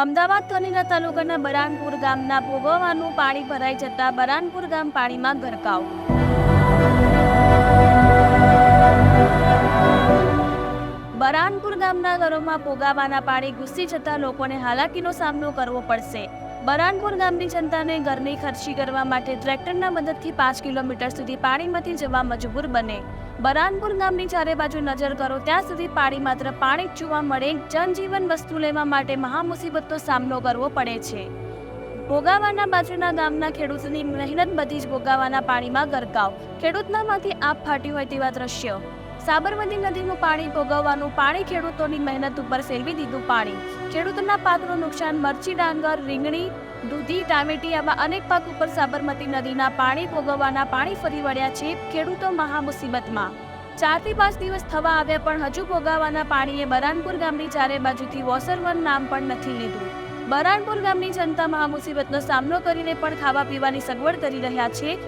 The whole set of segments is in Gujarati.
અમદાવાદ કનીના તાલુકાના બરાનપુર ગામના ભોગવવાનું પાણી ભરાઈ જતા બરાનપુર ગામ પાણીમાં ગરકાવ. ગામના ઘરોમાં પોગાવાના પાણી ઘૂસી જતા લોકોને હાલાકીનો સામનો કરવો પડશે. બરાનપુર ગામની જનતાને ઘરની ખર્ચી કરવા માટે ટ્રેક્ટરના મદદથી પાંચ કિલોમીટર સુધી પાણીમાંથી જવા મજબૂર બને. બરાનપુર ગામની ચારે બાજુ નજર કરો, ત્યાં સુધી પાણી માત્ર પાણી જ જોવા મળે, જનજીવન વસ્તુ લેવા માટે મહામુસીબતનો સામનો કરવો પડે છે. ભોગાવાના બાજુના ગામના ખેડૂતની મહેનત બધી જ ભોગાવાના પાણીમાં ગરકાવ. ખેડૂતનામાંથી આપ ફાટ્યું હોય તેવા દ્રશ્યો. સાબરમતી નદીનું પાણી ભોગવવાનું પાણી ખેડૂતોની મહેનત ઉપર સેલવી દીધું પાણી. ખેડૂતોના પાકનું નુકસાન મરચી, ડાંગર, રીંગણી, દૂધી, ટામેટી આવા અનેક પાક ઉપર સાબરમતી નદીના પાણી ભોગવવાના પાણી ફરી વળ્યા છે ખેડૂતો મહામુસીબતમાં. ચારથી પાંચ દિવસ થવા આવ્યા પણ હજુ ભોગાવાના પાણીએ બરાનપુર ગામની ચારે બાજુથી વોસરવન નામ પણ નથી લીધું. બરાનપુર ગામની જનતા મહામુસીબતનો સામનો કરીને પણ ખાવા પીવાની સગવડ કરી રહ્યા છે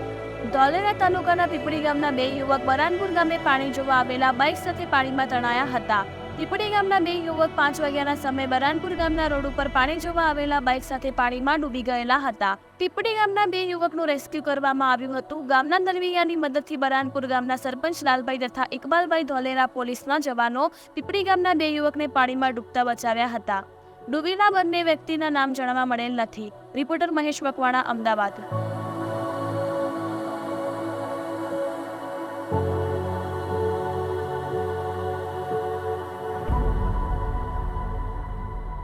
ધોલેરા તાલુકાના પીપળી ગામના બે યુવક બરાનપુર ગામે પાણી જોવા આવેલા બાઇક સાથે પાણીમાં તણાયા હતા. પીપળી ગામના બે યુવક પાંચ વાગ્યાના સમયે બરાનપુર ગામના રોડ ઉપર પાણી જોવા આવેલા બાઇક સાથે પાણીમાં ડૂબી ગયેલા હતા. પીપળી ગામના બે યુવકનું રેસ્ક્યુ કરવામાં આવ્યું હતું. ગામના દરમિયાની મદદથી બરાનપુર ગામના સરપંચ લાલભાઈ તથા ઇકબાલભાઈ ધોલેરા પોલીસના જવાનો પીપળી ગામના બે યુવકને પાણીમાં ડૂબતા બચાવ્યા હતા. ડૂબીના બંને વ્યક્તિના નામ જાણવા મળેલ નથી. રિપોર્ટર મહેશ મકવાણા, અમદાવાદ. Oh.